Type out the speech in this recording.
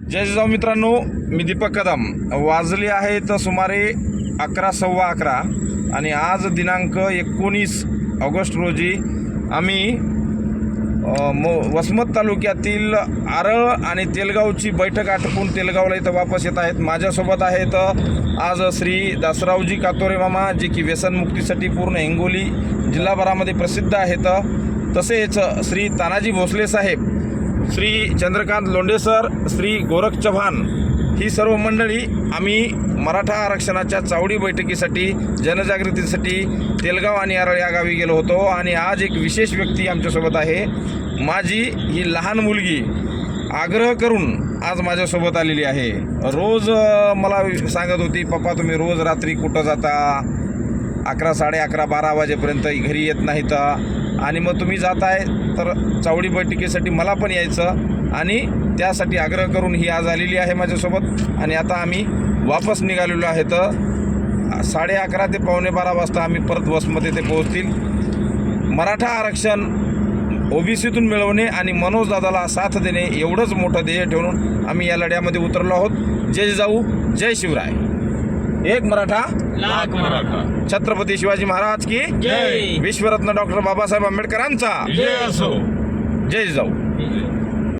जय जिजाऊ मित्रांनो मी दीपक कदम. वाजले आहेत सुमारे अकरा सव्वा अकरा आणि आज दिनांक एकोणीस ऑगस्ट रोजी आम्ही मो वसमत तालुक्यातील आरळ आणि तेलगावची बैठक आटपून तेलगावला इथं वापस येत आहेत. माझ्यासोबत आहेत आज श्री दासरावजी कातोरे मामा जे की व्यसनमुक्तीसाठी पूर्ण हिंगोली जिल्हाभरामध्ये प्रसिद्ध आहेत. तसेच श्री तानाजी भोसले साहेब श्री चंद्रकांत लोंडेसर श्री गोरख चव्हाण. ही सर्व मंडळी आम्ही मराठा आरक्षणाच्या चावडी बैठकीसाठी जनजागृतीसाठी तेलगाव आणि आरळ या गावी गेलो होतो आणि आज एक विशेष व्यक्ती आमच्यासोबत आहे. माझी ही लहान मुलगी आग्रह करून आज माझ्यासोबत आलेली आहे. रोज मला सांगत होती पप्पा तुम्ही रोज रात्री कुठं जाता? अकरा साडे अकरा बारा वाजेपर्यंत घरी येत नाहीत. आणि मग तुम्ही जात आहे तर चावडी बैठकीसाठी मला पण यायचं आणि त्यासाठी आग्रह करून ही आज आलेली आहे माझ्यासोबत. आणि आता आम्ही वापस निघालेलो आहे तर साडे अकरा ते पावणे बारा वाजता आम्ही परत बसमध्ये ते पोहोचतील. मराठा आरक्षण ओबीसीतून मिळवणे आणि मनोज दादाला साथ देणे एवढंच मोठं ध्येय ठेवून आम्ही या लढ्यामध्ये उतरलो आहोत. जय जाऊ जय शिवराय. एक मराठा लाख मराठा. छत्रपती शिवाजी महाराज की जय. विश्वरत्न डॉक्टर बाबासाहेब आंबेडकरांचा. जय असो. जय जाऊ.